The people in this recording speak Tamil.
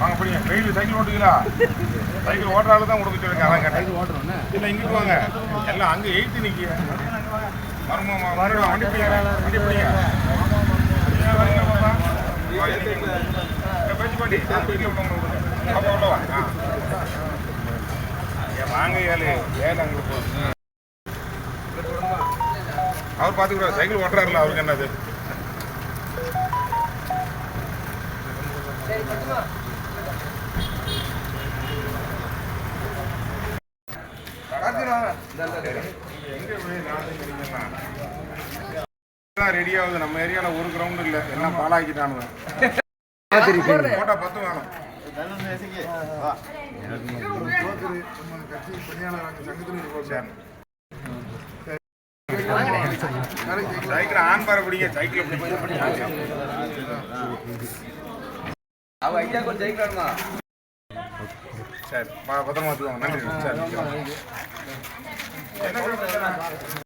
வாங்க பிடிங்க வெயில் சைக்கிள் ஓட்டுங்களா சைக்கிள் ஓட்டுற ஆளு தான் சொல்லுங்க அதான் கேட்டேன். ஓட்டுறோண்ணே இல்லை இங்கிட்டு வாங்க. எல்லாம் அங்கே எயித்து நிற்க மருமா மறுபடியும் வண்டி பிடிங்க. வண்டி பிடிங்க. பேச்சு பாட்டி, வாங்க ஏழு. ஏழு அங்கே போகுது அவர் பார்த்துக்கிறார் சைக்கிள் ஓட்டுறாருல அவருக்கு என்னது? ரெடி ஆகுது நம்ம ஏரியாவில் ஒரு கிரவுண்ட் இல்லை எல்லாம் பாலாக்கிட்டானுங்க போட்டா பத்து வேணும் சைக்கிள் ஆன் பார பிடிங்க சைக்கிள் அவ ஐயா கொஞ்சம் ஜெயிக்கலாமா? சரி பத்திரமா வச்சுக்கோங்க. நன்றி சார் என்ன